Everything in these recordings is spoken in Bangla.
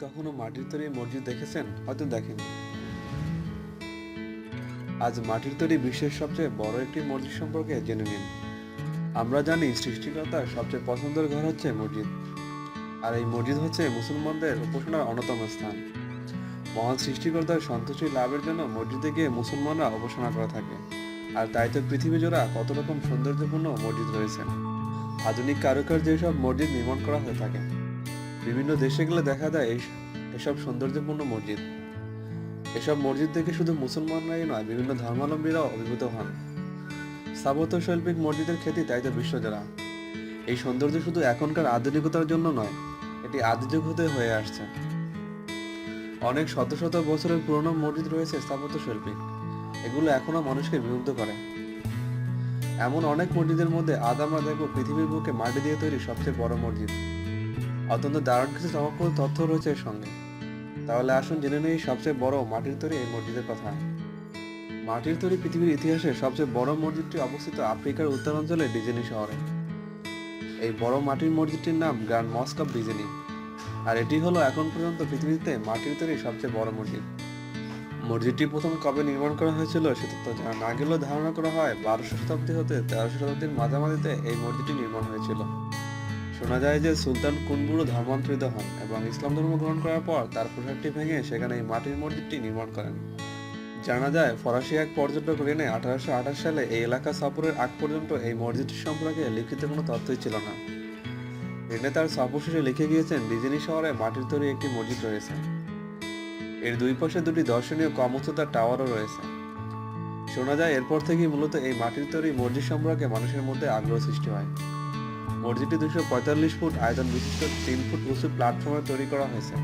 কখনো মাটির তৈরি মসজিদ দেখেছেন? হয়তো দেখেন আজ মাটির তৈরি বিশ্বের সবচেয়ে বড় একটি মসজিদ সম্পর্কে জেনে নিন। আমরা জানি সৃষ্টিকর্তার সবচেয়ে পছন্দের ঘর হচ্ছে মসজিদ। আর এই মসজিদ হচ্ছে মুসলমানদের উপাসনার অন্যতম স্থান। মহান সৃষ্টিকর্তার সন্তুষ্টি লাভের জন্য মসজিদে গিয়ে মুসলমানরা উপাসনা করে থাকে। আর তাই তো পৃথিবী জোড়া কত রকম সৌন্দর্যপূর্ণ মসজিদ রয়েছে। আধুনিক কারুকার্যে এসব মসজিদ নির্মাণ করা হয়ে থাকে। বিভিন্ন দেশে গেলে দেখা যায় এসব সৌন্দর্যপূর্ণ মসজিদ। এসব মসজিদ থেকে শুধু মুসলমানরাই নয়, বিভিন্ন ধর্মাবলম্বীরাও অভিভূত হন। স্থাপত্য শৈল্পিক মসজিদের খ্যাতি তাই তো বিশ্বজোড়া এই সৌন্দর্য শুধু এখনকার আধুনিকতার জন্য নয়, এটি আদিযুগ হতে হয়ে আসছে। অনেক শত শত বছরের পুরনো মসজিদ রয়েছে স্থাপত্য শৈল্পিক এগুলো এখনও মানুষকে বিমুগ্ধ করে। এমন অনেক মসজিদের মধ্যে আজ আমরা দেখব পৃথিবীর বুকে মাটি দিয়ে তৈরি সবচেয়ে বড় মসজিদ। অত্যন্ত দারুণ কিছু চমকপ্রদ তথ্য রয়েছে এর সঙ্গে। তাহলে আসুন জেনে নেই সবচেয়ে বড় মাটির তৈরি এই মসজিদের কথা। মাটির তৈরি পৃথিবীর ইতিহাসে সবচেয়ে বড় মসজিদটি অবস্থিত আফ্রিকার উত্তরাঞ্চলে ডিজেনি শহরে। এই বড় মাটির মসজিদটির নাম গ্র্যান্ড মস্ক অফ ডিজেনি। আর এটি হলো এখন পর্যন্ত পৃথিবীতে মাটির তৈরি সবচেয়ে বড় মসজিদ। মসজিদটি প্রথম কবে নির্মাণ করা হয়েছিল সেটা তো জানা না গেলেও ধারণা করা হয় বারোশো শতাব্দী হতে তেরোশো শতাব্দীর মাঝামাঝিতে এই মসজিদটি নির্মাণ হয়েছিল। শোনা যায় যে সুলতান কুনবুরু ধর্মান্তরিত হন এবং ইসলাম ধর্ম গ্রহণ করার পর তার পোশাকটি ভেঙে সেখানে এই মাটির মসজিদটি নির্মাণ করেন। জানা যায়, ফরাসি এক পর্যটক রেনে আঠারোশো আঠাশ সালে এই এলাকা সফরের আগ পর্যন্ত এই মসজিদটি সম্পর্কে লিখিত কোনো তথ্যই ছিল না। রেনে তার সফর শেষে লিখে গিয়েছেন, ডিজনি শহরে মাটির তৈরি একটি মসজিদ রয়েছে। এর দুই পাশে দুটি দর্শনীয় কম উচ্চতার টাওয়ারও রয়েছে। শোনা যায়, এরপর থেকেই মূলত এই মাটির তৈরি মসজিদ সম্পর্কে মানুষের মধ্যে আগ্রহ সৃষ্টি হয়। মসজিদটি দুশো পঁয়তাল্লিশ ফুট আয়তন বিশিষ্ট তিন ফুট উঁচু প্ল্যাটফর্মে তৈরি করা হয়েছে।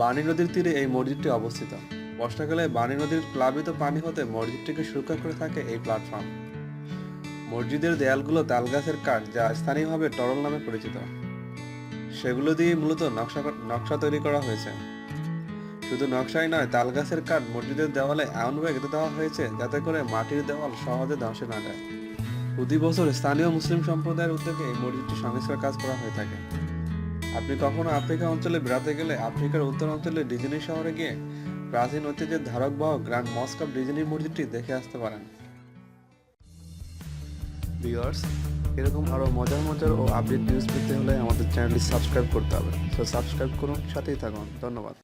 বাণী নদীর তীরে এই মসজিদটি অবস্থিত। বর্ষাকালে বাণী নদীর প্লাবিত পানি হতে মসজিদটিকে সুরক্ষা করে থাকে এই প্ল্যাটফর্ম। মসজিদের দেয়ালগুলো তালগাছের কাঠ, যা স্থানীয়ভাবে টরল নামে পরিচিত। সেগুলো দিয়ে মূলত নকশা নকশা তৈরি করা হয়েছে। শুধু নকশাই নয়, তালগাছের কাঠ মসজিদের দেওয়ালে এমনভাবে গেঁথে দেওয়া হয়েছে যাতে করে মাটির দেওয়াল সহজে ধসে না যায়। প্রতি বছর স্থানীয় মুসলিম সম্প্রদায়ের উদ্যোগে এই মসজিদটি সংস্কার কাজ করা হয়ে থাকে। আপনি কখনো আফ্রিকা অঞ্চলে বেড়াতে গেলে আফ্রিকার উত্তর অঞ্চলে ডিজনি শহরে গিয়ে প্রাচীন ঐতিহ্যের ধারক বাহক গ্র্যান্ড মস্ক অফ ডিজনি মসজিদটি দেখে আসতে পারেন। ভিউয়ার্স, এরকম আরও মজার মজার ও আপডেট নিউজ পেতে হলে আমাদের চ্যানেলটি সাবস্ক্রাইব করতে হবে। তো সাবস্ক্রাইব করুন, সাথেই থাকুন। ধন্যবাদ।